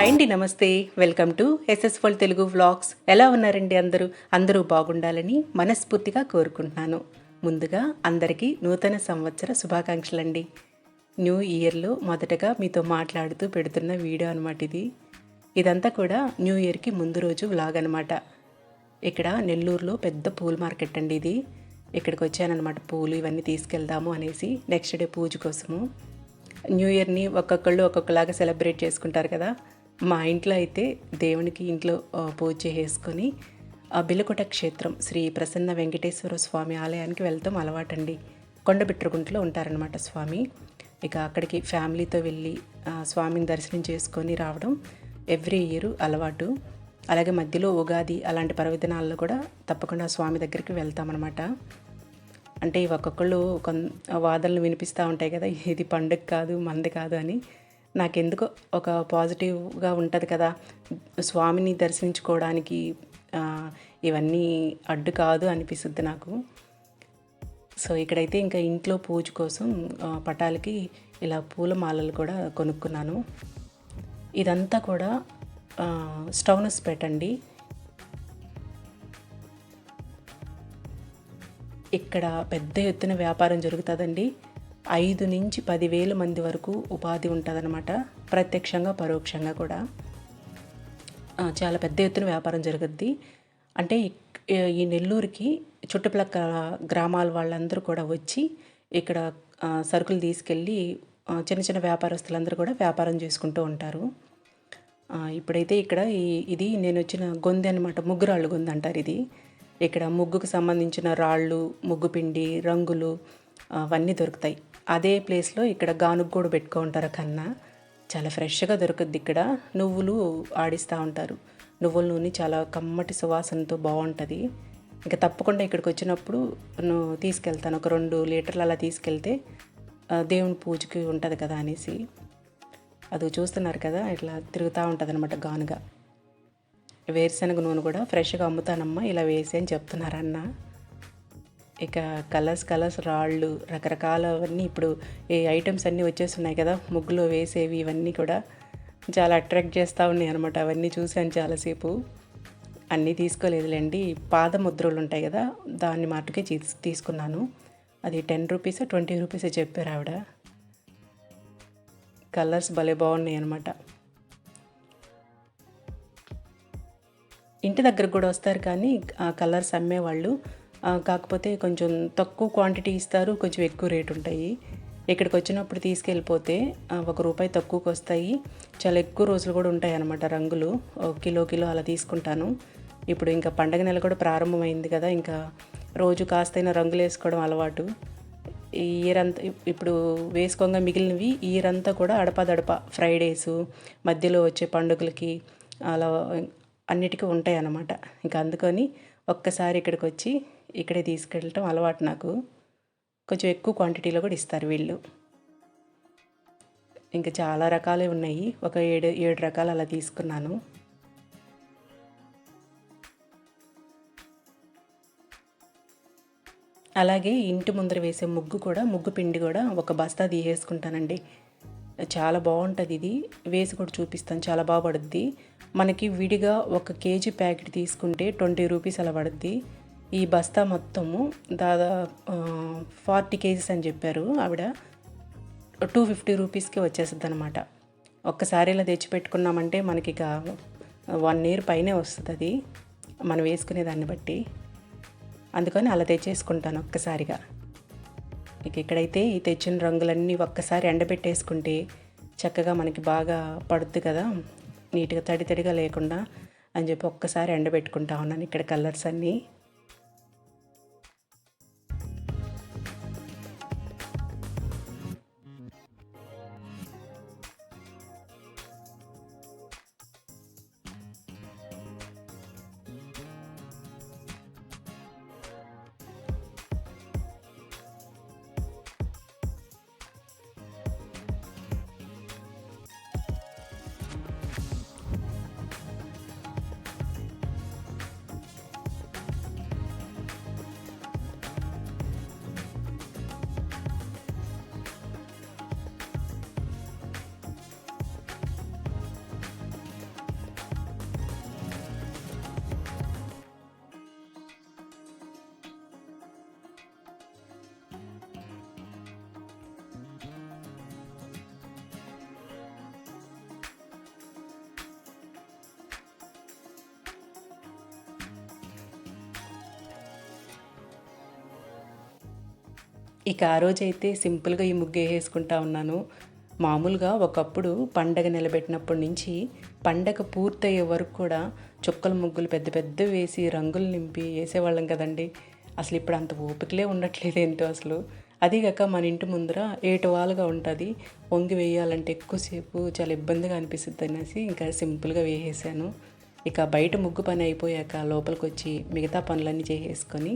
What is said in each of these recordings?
Hi అండి నమస్తే. Welcome to ఎస్ఎస్ఫల్ తెలుగు వ్లాగ్స్. ఎలా ఉన్నారండి అందరూ? అందరూ బాగుండాలని మనస్ఫూర్తిగా కోరుకుంటున్నాను. ముందుగా అందరికీ నూతన సంవత్సర శుభాకాంక్షలండి. న్యూ ఇయర్లో మొదటగా మీతో మాట్లాడుతూ పెడుతున్న వీడియో అనమాట ఇది. ఇదంతా కూడా న్యూ ఇయర్కి ముందు రోజు వ్లాగ్ అనమాట ఇక్కడ నెల్లూరులో పెద్ద పూల మార్కెట్ అండి ఇది. ఇక్కడికి వచ్చానమాట పూలు ఇవన్నీ తీసుకెళ్దాము అనేసి నెక్స్ట్ డే పూజ కోసము. న్యూ ఇయర్ని ఒక్కొక్కళ్ళు ఒక్కొక్కలాగా సెలబ్రేట్ చేసుకుంటారు కదా. మా ఇంట్లో అయితే దేవునికి ఇంట్లో పూజ చేసుకొని ఆ క్షేత్రం శ్రీ ప్రసన్న వెంకటేశ్వర స్వామి ఆలయానికి వెళ్తాం అలవాటండి. కొండబిట్రగుంటలో ఉంటారనమాట స్వామి. ఇక అక్కడికి ఫ్యామిలీతో వెళ్ళి స్వామిని దర్శనం చేసుకొని రావడం ఎవ్రీ ఇయర్ అలవాటు. అలాగే మధ్యలో ఉగాది అలాంటి పర్వదినాల్లో కూడా తప్పకుండా స్వామి దగ్గరికి వెళ్తామన్నమాట. అంటే ఒక్కొక్కళ్ళు కొన్ వాదనలు వినిపిస్తూ ఉంటాయి కదా ఇది పండుగ కాదు మంది కాదు అని. నాకెందుకో ఒక పాజిటివ్గా ఉంటుంది కదా. స్వామిని దర్శించుకోవడానికి ఇవన్నీ అడ్డు కాదు అనిపిస్తుంది నాకు. సో ఇక్కడైతే ఇంకా ఇంట్లో పూజ కోసం పటాలకి ఇలా పూల మాలలు కూడా కొనుక్కున్నాను. ఇదంతా కూడా స్టవ్నస్ పెట్టండి ఇక్కడ పెద్ద ఎత్తున వ్యాపారం జరుగుతుందండి. ఐదు నుంచి పదివేల మంది వరకు ఉపాధి ఉంటుందన్నమాట. ప్రత్యక్షంగా పరోక్షంగా కూడా. చాలా పెద్ద ఎత్తున వ్యాపారం జరుగుద్ది. అంటే ఈ నెల్లూరుకి చుట్టుపక్కల గ్రామాల వాళ్ళందరూ కూడా వచ్చి ఇక్కడ సరుకులు తీసుకెళ్ళి చిన్న చిన్న వ్యాపారస్తులందరూ కూడా వ్యాపారం చేసుకుంటూ ఉంటారు. ఇప్పుడైతే ఇక్కడ ఈ ఇది నేను వచ్చిన గొంది అనమాట ముగ్గు రాళ్ళు అంటారు ఇది. ఇక్కడ ముగ్గుకు సంబంధించిన రాళ్ళు ముగ్గు పిండి రంగులు అవన్నీ దొరుకుతాయి. అదే ప్లేస్లో ఇక్కడ గానుగు కూడా పెట్టుకో ఉంటారు కన్నా. చాలా ఫ్రెష్గా దొరుకుద్ది ఇక్కడ. నువ్వులు ఆడిస్తూ ఉంటారు. నువ్వుల నూనె చాలా కమ్మటి సువాసనతో బాగుంటుంది ఇంకా తప్పకుండా ఇక్కడికి వచ్చినప్పుడు నువ్వు తీసుకెళ్తాను. ఒక రెండు లీటర్లు అలా తీసుకెళ్తే దేవుని పూజకి ఉంటుంది కదా అనేసి. అది చూస్తున్నారు కదా ఇట్లా తిరుగుతూ ఉంటుంది అనమాట గానుగా. వేరుశనగ నూనె కూడా ఫ్రెష్గా అమ్ముతానమ్మా ఇలా వేసి అని చెప్తున్నారు అన్న ఇక కలర్స్ కలర్స్ రాళ్ళు రకరకాలవన్నీ ఇప్పుడు ఈ ఐటమ్స్ అన్నీ వచ్చేస్తున్నాయి కదా. ముగ్గులో వేసేవి ఇవన్నీ కూడా చాలా అట్రాక్ట్ చేస్తూ ఉన్నాయి అనమాట అవన్నీ చూశాను చాలాసేపు. అన్నీ తీసుకోలేదులేండి. పాద ముద్రలు ఉంటాయి కదా దాన్ని మాటకే తీస్- తీసుకున్నాను. అది టెన్ రూపీస్ ట్వంటీ రూపీస్ చెప్పారు ఆవిడ. కలర్స్ భలే బాగున్నాయి అనమాట ఇంటి దగ్గరకు కూడా వస్తారు కానీ ఆ కలర్స్ అమ్మేవాళ్ళు కాకపోతే కొంచెం తక్కువ క్వాంటిటీ ఇస్తారు కొంచెం ఎక్కువ రేట్ ఉంటాయి. ఇక్కడికి వచ్చినప్పుడు తీసుకెళ్ళిపోతే ఒక రూపాయి తక్కువకి వస్తాయి. చాలా ఎక్కువ రోజులు కూడా ఉంటాయి అన్నమాట రంగులు. ఒక కిలో కిలో అలా తీసుకుంటాను. ఇప్పుడు ఇంకా పండగ నెల కూడా ప్రారంభమైంది కదా ఇంకా రోజు కాస్తైనా రంగులు వేసుకోవడం అలవాటు. ఈ ఇప్పుడు వేసుకోగా మిగిలినవి ఇయరంతా కూడా అడపాదడప ఫ్రైడేస్ మధ్యలో వచ్చే పండుగలకి అలా అన్నిటికీ ఉంటాయి అన్నమాట. ఇంకా అందుకని ఒక్కసారి ఇక్కడికి వచ్చి ఇక్కడే తీసుకెళ్ళటం అలవాటు నాకు. కొంచెం ఎక్కువ క్వాంటిటీలో కూడా ఇస్తారు వీళ్ళు. ఇంకా చాలా రకాలే ఉన్నాయి. ఒక ఏడు ఏడు రకాలు అలా తీసుకున్నాను. అలాగే ఇంటి ముందర వేసే ముగ్గు కూడా ముగ్గు పిండి కూడా ఒక బస్తా తీసేసుకుంటానండి. చాలా బాగుంటుంది ఇది. వేసి కూడా చూపిస్తాను. చాలా బాగా పడుద్ది. మనకి విడిగా ఒక కేజీ ప్యాకెట్ తీసుకుంటే ట్వంటీ రూపీస్ అలా పడుద్ది. ఈ బస్తా మొత్తము దాదా ఫార్టీ కేజీస్ అని చెప్పారు. ఆవిడ టూ ఫిఫ్టీ రూపీస్కి వచ్చేస్తుంది అనమాట ఒక్కసారి ఇలా తెచ్చిపెట్టుకున్నామంటే మనకి ఇక వన్ ఇయర్ పైనే వస్తుంది. అది మనం వేసుకునే దాన్ని బట్టి. అందుకని అలా తెచ్చేసుకుంటాను ఒక్కసారిగా. ఇక ఇక్కడైతే ఈ తెచ్చిన రంగులన్నీ ఒక్కసారి ఎండబెట్టేసుకుంటే చక్కగా మనకి బాగా పడుద్ది కదా. నీట్గా తడి తడిగా లేకుండా అని చెప్పి ఒక్కసారి ఎండబెట్టుకుంటా ఉన్నాను. ఇక్కడ కలర్స్ అన్నీ. ఇక ఆ రోజైతే సింపుల్గా ఈ ముగ్గు వేసుకుంటా ఉన్నాను. మామూలుగా ఒకప్పుడు పండగ నిలబెట్టినప్పటి నుంచి పండగ పూర్తయ్యే వరకు కూడా చుక్కల ముగ్గులు పెద్ద పెద్ద వేసి రంగులు నింపి వేసేవాళ్ళం కదండి. అసలు ఇప్పుడు అంత ఓపికలే ఉండట్లేదు ఏంటో అసలు. అదీగాక మన ఇంటి ముందర ఏటవాలుగా ఉంటుంది. వంగి వేయాలంటే ఎక్కువసేపు చాలా ఇబ్బందిగా అనిపిస్తుంది అనేసి ఇంకా సింపుల్గా వేసేసాను. ఇక బయట ముగ్గు పని అయిపోయాక లోపలికి వచ్చి మిగతా పనులన్నీ చేసేసుకొని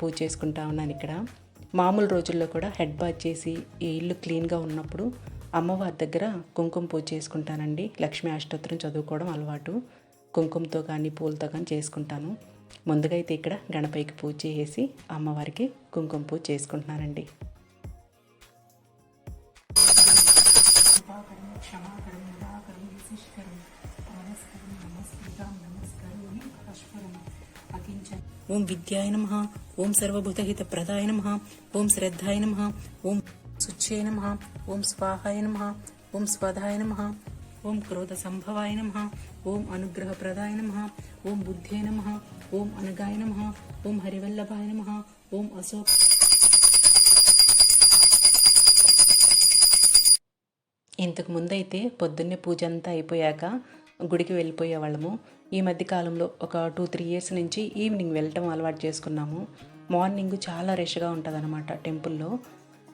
పూజ చేసుకుంటా ఉన్నాను ఇక్కడ. మామూలు రోజుల్లో కూడా హెడ్ బాత్ చేసి ఈ ఇల్లు క్లీన్గా ఉన్నప్పుడు అమ్మవారి దగ్గర కుంకుమ పూజ చేసుకుంటానండి. లక్ష్మీ అష్టోత్తరం చదువుకోవడం అలవాటు. కుంకుమతో కానీ పూలతో కానీ చేసుకుంటాను. ముందుగా అయితే ఇక్కడ గణపైకి పూజ చేసి అమ్మవారికి కుంకుమ పూజ చేసుకుంటున్నానండి. ఓం విద్యాయ నమ. ఓం సర్వభూతహిత ప్రదాయ నమ ఓం శ్రద్ధాయ నమ ఓం శుచ్యై నమ ఓం స్వాహాయ నమ ఓం స్వధాయ నమ ఓం క్రోధ సంభవాయ నమ ఓం అనుగ్రహ ప్రదాయ నమ ఓం బుద్ధే నమ ఓం అనగాయ నమ ఓం హరివల్లభాయ నమ ఓం అశోక్ ఇంతకు ముందైతే పొద్దున్నే పూజ అంతా అయిపోయాక గుడికి వెళ్ళిపోయే వాళ్ళము. ఈ మధ్య కాలంలో ఒక టూ త్రీ ఇయర్స్ నుంచి ఈవినింగ్ వెళ్ళటం అలవాటు చేసుకున్నాము. మార్నింగ్ చాలా రష్గా ఉంటుంది అనమాట టెంపుల్లో.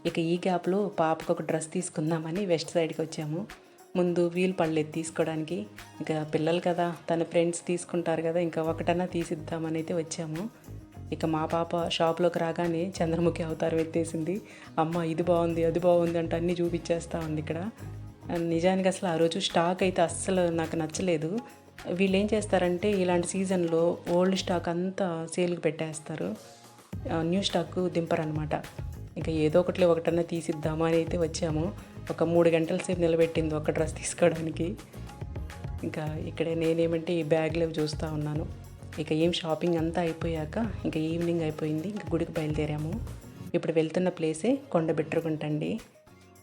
ఇక ఈ గ్యాప్లో పాపకు ఒక డ్రెస్ తీసుకుందామని వెస్ట్ సైడ్కి వచ్చాము. ముందు వీలు పడలేదు తీసుకోవడానికి. ఇక పిల్లలు కదా తన ఫ్రెండ్స్ తీసుకుంటారు కదా ఇంకా ఒకటన్నా తీసిద్దామని అయితే వచ్చాము. ఇక మా పాప షాప్లోకి రాగానే చంద్రముఖి అవతారం ఎత్తేసింది. అమ్మ ఇది బాగుంది అది బాగుంది అంటే అన్నీ చూపించేస్తూ ఉంది ఇక్కడ. నిజానికి అసలు ఆ రోజు స్టాక్ అయితే అస్సలు నాకు నచ్చలేదు. వీళ్ళు ఏం చేస్తారంటే ఇలాంటి సీజన్లో ఓల్డ్ స్టాక్ అంతా సేల్కి పెట్టేస్తారు. న్యూ స్టాక్ దింపరనమాట ఇంకా ఏదో ఒకటి ఒకటన్నా తీసిద్దామా అని అయితే వచ్చాము. ఒక మూడు గంటల సేపు నిలబెట్టింది ఒక డ్రెస్ తీసుకోవడానికి. ఇంకా ఇక్కడ నేనేమంటే ఈ బ్యాగ్లో చూస్తూ ఉన్నాను. ఇక ఏం షాపింగ్ అంతా అయిపోయాక ఇంకా ఈవినింగ్ అయిపోయింది. ఇంకా గుడికి బయలుదేరాము. ఇప్పుడు వెళ్తున్న ప్లేసే కొండ బిట్రగుంటండి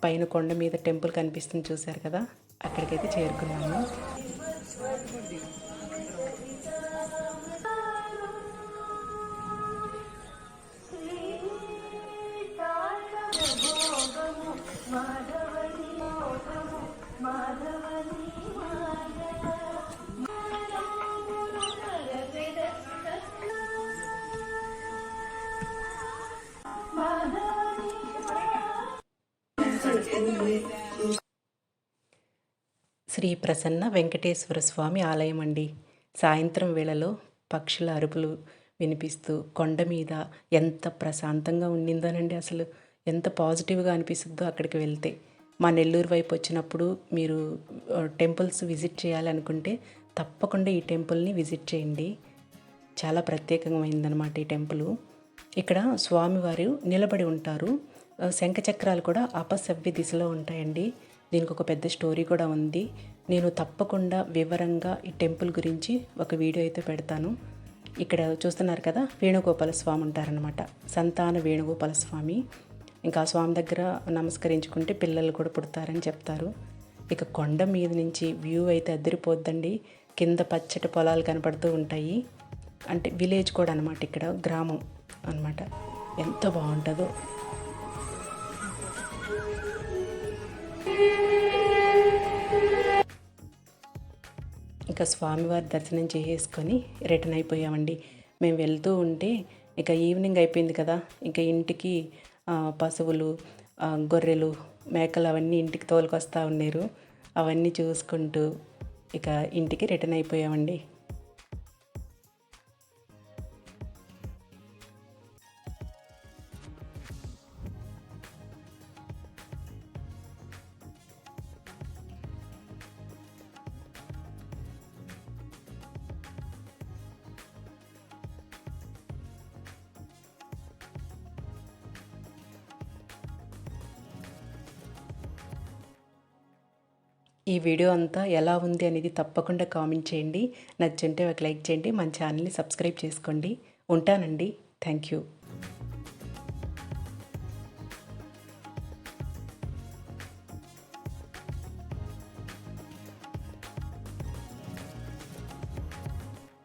పైన కొండ మీద టెంపుల్ కనిపిస్తుంది చూశారు కదా? అక్కడికైతే చేరుకున్నాము. శ్రీ ప్రసన్న వెంకటేశ్వర స్వామి ఆలయం అండి. సాయంత్రం వేళలో పక్షుల అరుపులు వినిపిస్తూ కొండ మీద ఎంత ప్రశాంతంగా ఉండిందోనండి అసలు. ఎంత పాజిటివ్గా అనిపిస్తుందో అక్కడికి వెళ్తే. మా నెల్లూరు వైపు వచ్చినప్పుడు మీరు టెంపుల్స్ విజిట్ చేయాలనుకుంటే తప్పకుండా ఈ టెంపుల్ని విజిట్ చేయండి. చాలా ప్రత్యేకమైందనమాట ఈ టెంపుల్. ఇక్కడ స్వామివారు నిలబడి ఉంటారు. శంఖచక్రాలు కూడా అపసవ్య దిశలో ఉంటాయండి. దీనికి ఒక పెద్ద స్టోరీ కూడా ఉంది. నేను తప్పకుండా వివరంగా ఈ టెంపుల్ గురించి ఒక వీడియో అయితే పెడతాను. ఇక్కడ చూస్తున్నారు కదా వేణుగోపాల స్వామి ఉంటారనమాట సంతాన వేణుగోపాల స్వామి. ఇంకా స్వామి దగ్గర నమస్కరించుకుంటే పిల్లలు కూడా పుడతారని చెప్తారు. ఇక కొండ మీద నుంచి వ్యూ అయితే అద్దరిపోద్దండి కింద పచ్చటి పొలాలు కనపడుతూ ఉంటాయి. అంటే విలేజ్ కూడా అనమాట ఇక్కడ గ్రామం అనమాట ఎంత బాగుంటుందో. ఇక స్వామివారి దర్శనం చేసేసుకొని రిటర్న్ అయిపోయామండి. మేము వెళ్తూ ఉంటే ఇక ఈవినింగ్ అయిపోయింది కదా ఇక ఇంటికి పశువులు గొర్రెలు మేకలు అవన్నీ ఇంటికి తోలుకొస్తూ ఉన్నారు. అవన్నీ చూసుకుంటూ ఇక ఇంటికి రిటర్న్ అయిపోయామండి. ఈ వీడియో అంతా ఎలా ఉంది అనేది తప్పకుండా కామెంట్ చేయండి. నచ్చుంటే ఒక లైక్ చేయండి. మన ఛానల్ని సబ్స్క్రైబ్ చేసుకోండి. ఉంటానండి. Thank you.